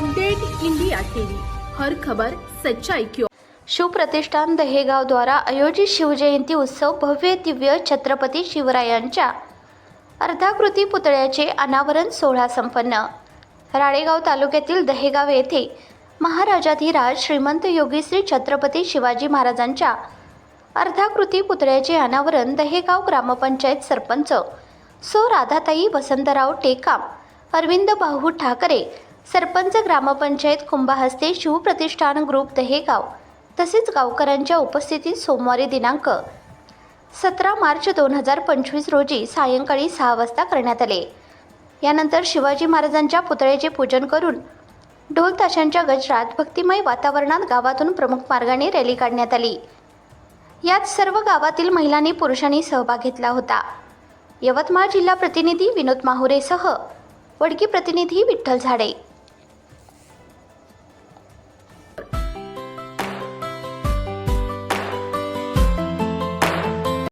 Update India TV हर खबर सच्चाई की शिवप्रतिष्ठान दहेगाव द्वारा आयोजित शिवजयंती उत्सव भव्य दिव्य छत्रपती शिवरायांच्या अर्धाकृती पुतळ्याचे अनावरण सोहळा संपन्न. राळेगाव तालुक्यातील दहेगाव येथे महाराजाधिराज श्रीमंत योगी श्री छत्रपती शिवाजी महाराजांच्या अर्धाकृती पुतळ्याचे अनावरण दहेगाव ग्रामपंचायत सरपंच सो राधाताई वसंतराव टेकाम अरविंद भाऊ ठाकरे सरपंच ग्रामपंचायत कुंभाहस्ते शिवप्रतिष्ठान ग्रुप दहेगाव तसेच गावकऱ्यांच्या उपस्थितीत सोमवारी दिनांक सतरा मार्च दोन हजार पंचवीस रोजी सायंकाळी सहा वाजता करण्यात आले. यानंतर शिवाजी महाराजांच्या पुतळ्याचे पूजन करून ढोल ताशांच्या गजरात भक्तिमय वातावरणात गावातून प्रमुख मार्गाने रॅली काढण्यात आली. यात सर्व गावातील महिलांनी पुरुषांनी सहभाग घेतला होता. यवतमाळ जिल्हा प्रतिनिधी विनोद माहुरेसह वडकी प्रतिनिधी विठ्ठल झाडे.